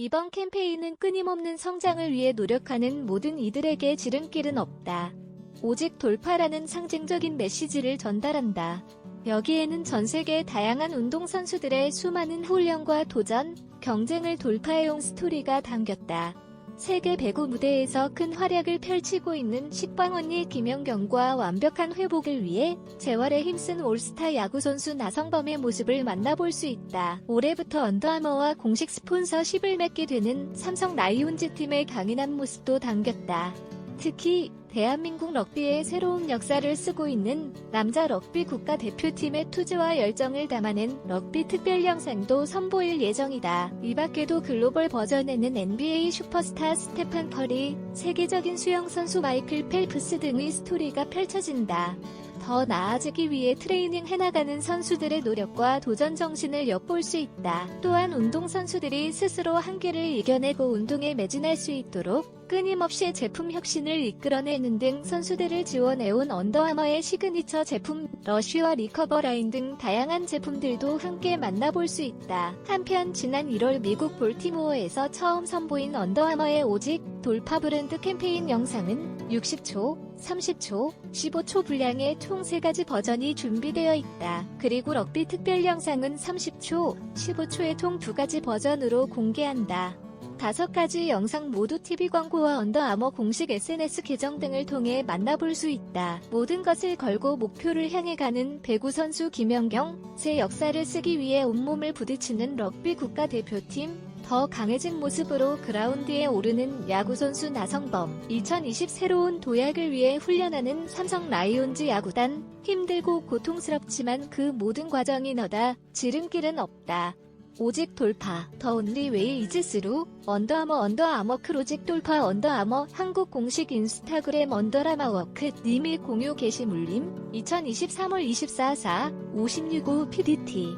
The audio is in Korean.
이번 캠페인은 끊임없는 성장을 위해 노력하는 모든 이들에게 지름길은 없다. 오직 돌파라는 상징적인 메시지를 전달한다. 여기에는 전 세계 다양한 운동선수들의 수많은 훈련과 도전, 경쟁을 돌파해온 스토리가 담겼다. 세계 배구 무대에서 큰 활약을 펼치고 있는 식빵 언니 김연경과 완벽한 회복을 위해 재활에 힘쓴 올스타 야구선수 나성범의 모습을 만나볼 수 있다. 올해부터 언더아머와 공식 스폰서십을 맺게 되는 삼성 라이온즈 팀의 강인한 모습도 담겼다. 특히 대한민국 럭비의 새로운 역사를 쓰고 있는 남자 럭비 국가대표팀의 투지와 열정을 담아낸 럭비 특별 영상도 선보일 예정이다. 이 밖에도 글로벌 버전에는 NBA 슈퍼스타 스테판 커리, 세계적인 수영 선수 마이클 펠프스 등의 스토리가 펼쳐진다. 더 나아지기 위해 트레이닝 해나가는 선수들의 노력과 도전 정신을 엿볼 수 있다. 또한 운동선수들이 스스로 한계를 이겨내고 운동에 매진할 수 있도록 끊임없이 제품 혁신을 이끌어내는 등 선수들을 지원해온 언더아머의 시그니처 제품 러쉬와 리커버 라인 등 다양한 제품들도 함께 만나볼 수 있다. 한편 지난 1월 미국 볼티모어에서 처음 선보인 언더아머의 오직 돌파 브랜드 캠페인 영상은 60초, 30초, 15초 분량의 총 3가지 버전이 준비되어 있다. 그리고 럭비 특별 영상은 30초, 15초의 총 2가지 버전으로 공개한다. 다섯 가지 영상 모두 TV 광고와 언더아머 공식 SNS 계정 등을 통해 만나볼 수 있다. 모든 것을 걸고 목표를 향해 가는 배구 선수 김연경, 새 역사를 쓰기 위해 온몸을 부딪히는 럭비 국가대표팀, 더 강해진 모습으로 그라운드에 오르는 야구선수 나성범, 2020 새로운 도약을 위해 훈련하는 삼성 라이온즈 야구단, 힘들고 고통스럽지만 그 모든 과정이 너다, 지름길은 없다. 오직 돌파, 더 온리 웨이 이즈스루, 언더아머 언더아머 크로직 돌파 언더아머 한국 공식 인스타그램 언더라마 워크 님이 공유 게시물림 2023월 24사 56호 PDT